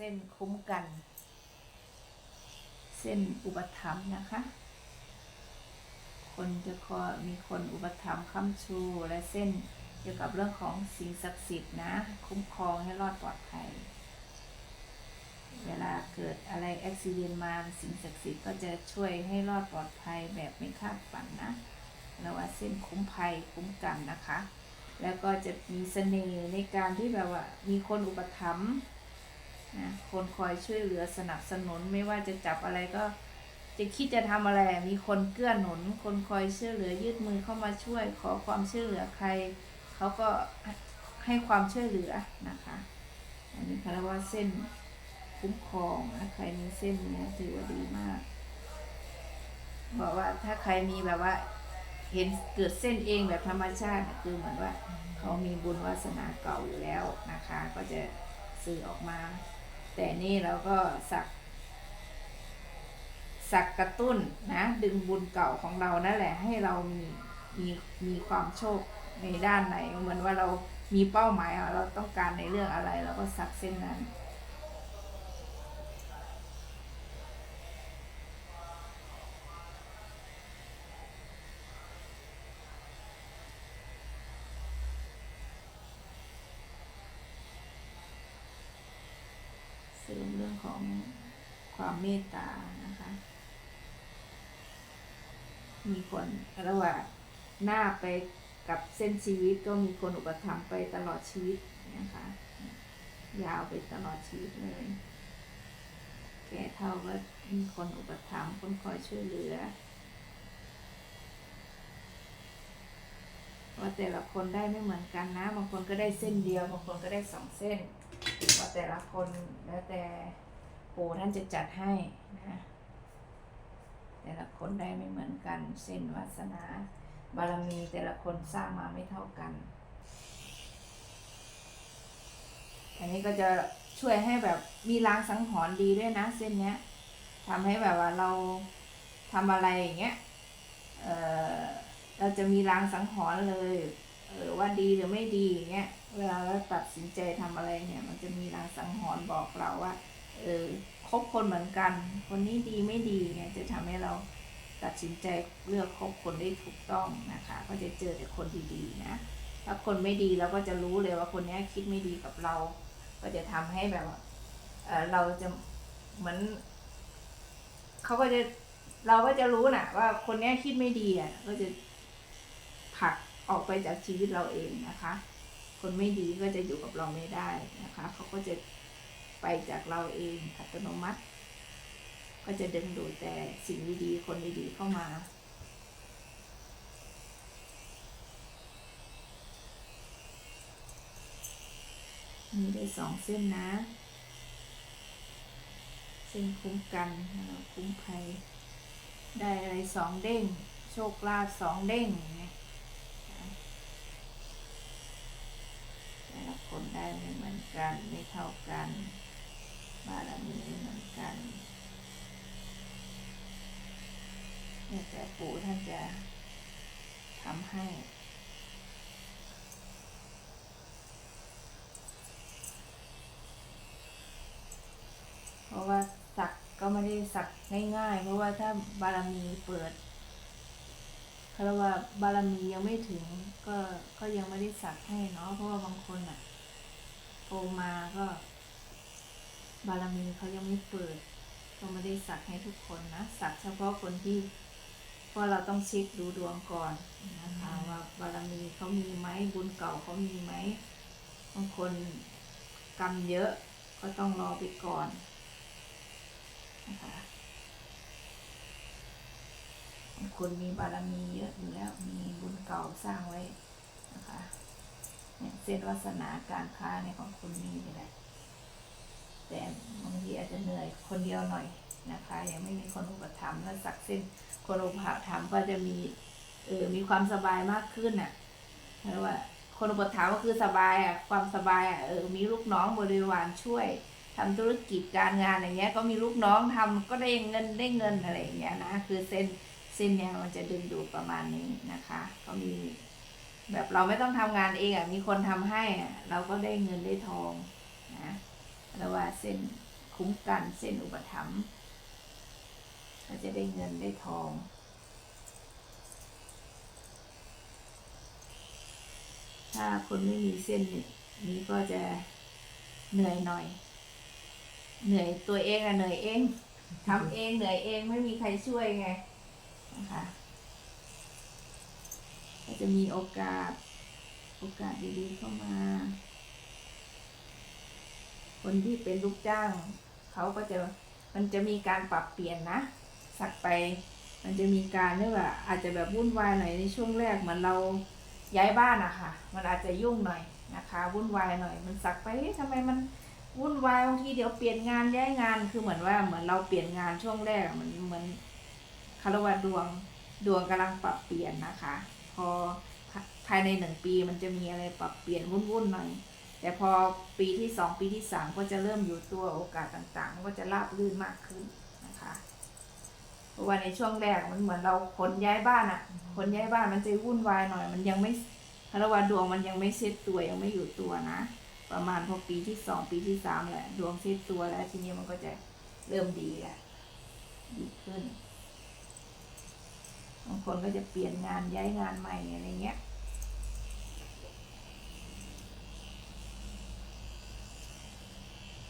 เส้นคุ้มกัน เส้นอุปถัมภ์นะคะ คนจะคอมีคนอุปถัมภ์ค้ำชูและเส้นเกี่ยวกับเรื่องของสิ่งศักดิ์สิทธิ์นะ คุ้มครองให้รอดปลอดภัย เวลาเกิดอะไรอุบิเหตุมาสิ่งศักดิ์สิทธิ์ก็จะช่วยให้รอดปลอดภัยแบบไม่คาดฝันนะเราว่าเส้นคุ้มภัยคุ้มกันนะคะ แล้วก็จะมีเสน่ห์ในการที่แบบว่ามีคนอุปถัมภ์ นะคนคอยช่วยเหลือสนับสนุนไม่ว่าจะจับอะไรก็ จะคิดจะทำอะไร มีคนเกื้อหนุน คนคอยช่วยเหลือยืดมือเข้ามาช่วย ขอความช่วยเหลือใครเขาก็ให้ความช่วยเหลือนะคะ อันนี้เขาเรียกว่าเส้นคุ้มครองนะใครมีเส้นนี้ถือว่าดีมากบอกว่าถ้าใครมีแบบว่า เห็นเกิดเส้นเองแบบธรรมชาติคือเหมือนว่า เขามีบุญวาสนาเก่าอยู่แล้วนะคะ ก็จะสื่อออกมา แต่นี่เราก็สัก สักกระตุ้นนะ ดึงบุญเก่าของเรานั่นแหละให้เรามีมีมีความโชคในด้านไหน เหมือนว่าเรามีเป้าหมายเราต้องการในเรื่องอะไร เราก็สักเส้นนั้น เสริมเรื่อง ของความเมตตานะคะ มีคนระหว่างหน้าไปกับเส้นชีวิตก็มีคนอุปถัมภ์ไปตลอดชีวิตนะคะ ยาวไปตลอดชีวิตเลย แก่เท่าก็มีคนอุปถัมภ์คนคอยช่วยเหลือว่าแต่ละคนได้ไม่เหมือนกันนะ บางคนก็ได้เส้นเดียว บางคนก็ได้สองเส้น ว่าแต่ละคนแล้วแต่ ปู่ท่านจะจัดให้นะแต่ละคนได้ไม่เหมือนกันเส้นวาสนา บารมีแต่ละคนสร้างมาไม่เท่ากัน อันนี้ก็จะช่วยให้แบบมีรางสังหรณ์ดีด้วยนะ เส้นเนี้ยทำให้แบบว่าเราทำอะไรอย่างเงี้ยเออเราจะมีรางสังหรณ์เลยเออว่าดีหรือไม่ดีอย่างเงี้ย เวลาเราตัดสินใจทำอะไรเนี่ย มันจะมีรางสังหรณ์บอกเราว่า เออคบคนเหมือนกัน คนนี้ดีไม่ดีเนี่ยจะทำให้เราตัดสินใจเลือกคบคนได้ถูกต้องนะคะ ก็จะเจอแต่คนดีๆนะ ถ้าคนไม่ดีเราก็จะรู้เลยว่าคนนี้คิดไม่ดีกับเรา ก็จะทำให้แบบเออเราจะเหมือนเขาก็จะเราก็จะรู้น่ะ ว่าคนนี้คิดไม่ดีอะก็จะผลักออกไปจากชีวิตเราเองนะคะ คนไม่ดีก็จะอยู่กับเราไม่ได้นะคะ เขาก็จะ ไปจากเราเองอัตโนมัติ ก็จะดึงดูดแต่สิ่งดีๆ คนดีๆเข้ามา มีได้สองเส้นนะ เส้นคุ้มกันคุ้มภัย ได้อะไรสองเด้ง โชคลาภสองเด้งอย่างเงี้ยแต่ละคนได้ไม่เหมือนกันไม่เท่ากัน บารมีเหมือนกันเนี่ยแต่ปู่ท่านจะทำให้เพราะว่าสักก็ไม่ได้สักง่ายๆ เพราะว่าถ้าบารมีเปิดคารว่าบารมียังไม่ถึงก็ก็ยังไม่ได้สักให้เนาะเพราะว่าบางคนอะโตมาก็ บารมีเขายังไม่เปิดก็ไม่ได้สักให้ทุกคนนะ สักเฉพาะคนที่เพราะเราต้องเช็คดูดวงก่อนนะคะว่าบารมีเขามีไหมบุญเก่าเขามีไหมบางคนกรรมเยอะก็ต้องรอไปก่อนนะคะบางคนมีบารมีเยอะอยู่แล้วมีบุญเก่าสร้างไว้นะคะเนี่ยเส้นวาสนาการค้าในของคุณมีนี่แหละ แต่บางทีอาจจะเหนื่อยคนเดียวหน่อยนะคะ ยังไม่มีคนอุปถัมภ์แล้วสักเส้นคนอุปถัมภ์ก็จะมีเออมีความสบายมากขึ้นน่ะเพราะว่าคนอุปถัมภ์ก็คือสบายอะความสบายอะเออมีลูกน้องบริวารช่วยทำธุรกิจการงานอะไรเงี้ย ก็มีลูกน้องทำก็ได้เงินได้เงินอะไรอย่างเงี้ยนะคือเส้นเส้นเนี้ยมันจะดึงดูดประมาณนี้นะคะ ก็มี แบบเราไม่ต้องทำงานเองอะมีคนทำให้อะเราก็ได้เงินได้ทองนะ แล้วว่าเส้นคุ้มกันเส้นอุปถัมภ์ก็จะได้เงินได้ทอง ถ้าคนไม่มีเส้นนี้ก็จะเหนื่อยหน่อย เหนื่อยตัวเองอะเหนื่อยเองทำเองเหนื่อยเองไม่มีใครช่วยไงนะคะก็จะมีโอกาส โอกาสดีๆเข้ามา คนที่เป็นลูกจ้าง เขาก็จะมันจะมีการปรับเปลี่ยนนะ สักไป มันจะมีการเรียกว่าอาจจะแบบวุ่นวายหน่อยในช่วงแรกเหมือนเราย้ายบ้านอะค่ะ มันอาจจะยุ่งหน่อยนะคะวุ่นวายหน่อย มันสักไปเอ๊ะทำไมมันวุ่นวายบางทีเดี๋ยวเปลี่ยนงานย้ายงานคือเหมือนว่าเหมือนเราเปลี่ยนงานช่วงแรกอะมันเหมือนคารวะดวงดวงกำลังปรับเปลี่ยนนะคะ พอภายในหนึ่งปีมันจะมีอะไรปรับเปลี่ยนวุ่นๆหน่อย แต่พอปีที่สองปีที่สามก็จะเริ่มอยู่ตัวโอกาสต่างๆ ก็จะราบรื่นมากขึ้นนะคะเพราะว่าในช่วงแรกมันเหมือนเราขนย้ายบ้านอะขนย้ายบ้านมันจะวุ่นวายหน่อย มันยังไม่คารวะดวงมันยังไม่เซ็ตตัวยังไม่อยู่ตัวนะ ประมาณพอปีที่สองปีที่สามแหละดวงเซ็ตตัวแล้วทีนี้มันก็จะเริ่มดีแหละดีขึ้นบางคนก็จะเปลี่ยนงานย้ายงานใหม่อะไรเงี้ย